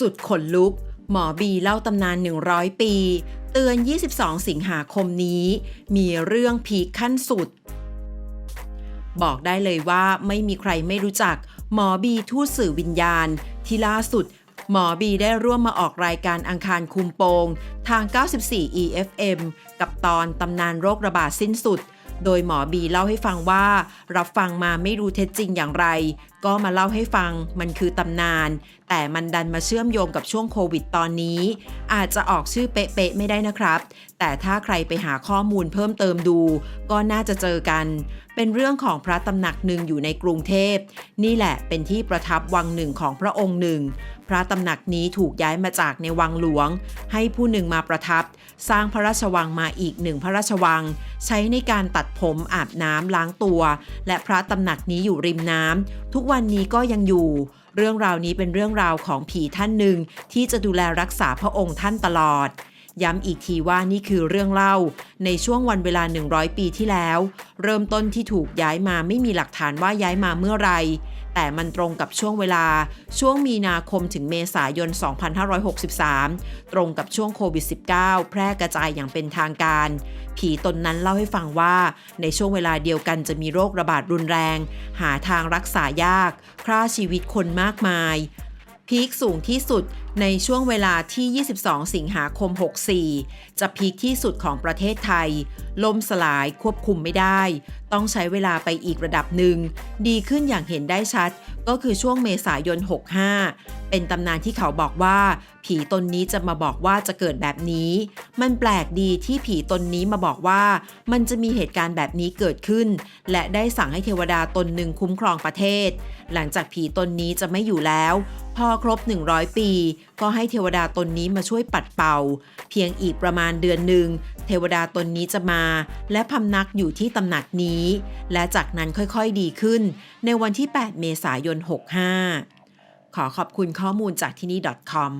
สุดขนลุก หมอบีเล่าตำนาน 100 ปี เตือน 22 สิงหาคมนี้ มีเรื่องพีคขั้นสุด บอกได้เลยว่าไม่มีใครไม่รู้จัก หมอบีทูตสื่อวิญญาณ ที่ล่าสุด หมอบีได้ร่วมมาออกรายการอังคารคุมโปง ทาง 94 EFM กับตอนตำนานโรคระบาดสิ้นสุดโดยหมอบีเล่าให้ฟังว่า รับฟังมาไม่รู้เท็จจริงอย่างไร ก็มาเล่าให้ฟังมันคือตำนาน แต่มันดันมาเชื่อมโยงกับช่วงโควิดตอนนี้ อาจจะออกชื่อเป๊ะๆไม่ได้นะครับ แต่ถ้าใครไปหาข้อมูลเพิ่มเติมดู ก็น่าจะเจอกัน เป็นเรื่องของพระตำหนักหนึ่งอยู่ในกรุงเทพ นี่แหละเป็นที่ประทับวังหนึ่งของพระองค์หนึ่ง พระตำหนักนี้ถูกย้ายมาจากในวังหลวง ให้ผู้หนึ่งมาประทับ สร้างพระราชวังมาอีกหนึ่งพระราชวัง ใช้ในการตัดผมอาบน้ำล้างตัว และพระตำหนักนี้อยู่ริมน้ำทุกวันนี้ก็ยังอยู่ เรื่องราวนี้เป็นเรื่องราวของผีท่านหนึ่งที่จะดูแลรักษาพระองค์ท่านตลอด ย้ำอีกทีว่านี่คือเรื่องเล่า ในช่วงวันเวลา 100 ปีที่แล้ว เริ่มต้นที่ถูกย้ายมาไม่มีหลักฐานว่าย้ายมาเมื่อไรแต่มันตรงกับช่วงเวลาช่วงมีนาคมถึงเมษายน 2563 ตรงกับช่วงโควิด -19 แพร่กระจายอย่างเป็นทางการ ผีตนนั้นเล่าให้ฟังว่า ในช่วงเวลาเดียวกันจะมีโรคระบาดรุนแรง หาทางรักษายาก ฆ่าชีวิตคนมากมาย พีคสูงที่สุดในช่วงเวลาที่ 22 สิงหาคม 64 จะพีคที่สุดของประเทศไทยล่มสลายควบคุมไม่ได้ ต้องใช้เวลาไปอีกระดับหนึ่ง ดีขึ้นอย่างเห็นได้ชัด ก็คือช่วงเมษายน 65 เป็นตำนานที่เขาบอกว่า ผีตนนี้จะมาบอกว่าจะเกิดแบบนี้ มันแปลกดีที่ผีตนนี้มาบอกว่ามันจะมีเหตุการณ์แบบนี้เกิดขึ้น และได้สั่งให้เทวดาตนหนึ่งคุ้มครองประเทศ หลังจากผีตนนี้จะไม่อยู่แล้ว พอครบ 100 ปี ก็ให้เทวดาตนนี้มาช่วยปัดเป่า เพียงอีกประมาณเดือนหนึ่งเทวดาตนนี้จะมา และพำนักอยู่ที่ตำหนักนี้ และจากนั้นค่อยๆดีขึ้น ในวันที่ 8 เมษายน 65 ขอขอบคุณข้อมูลจากที่นี่ .com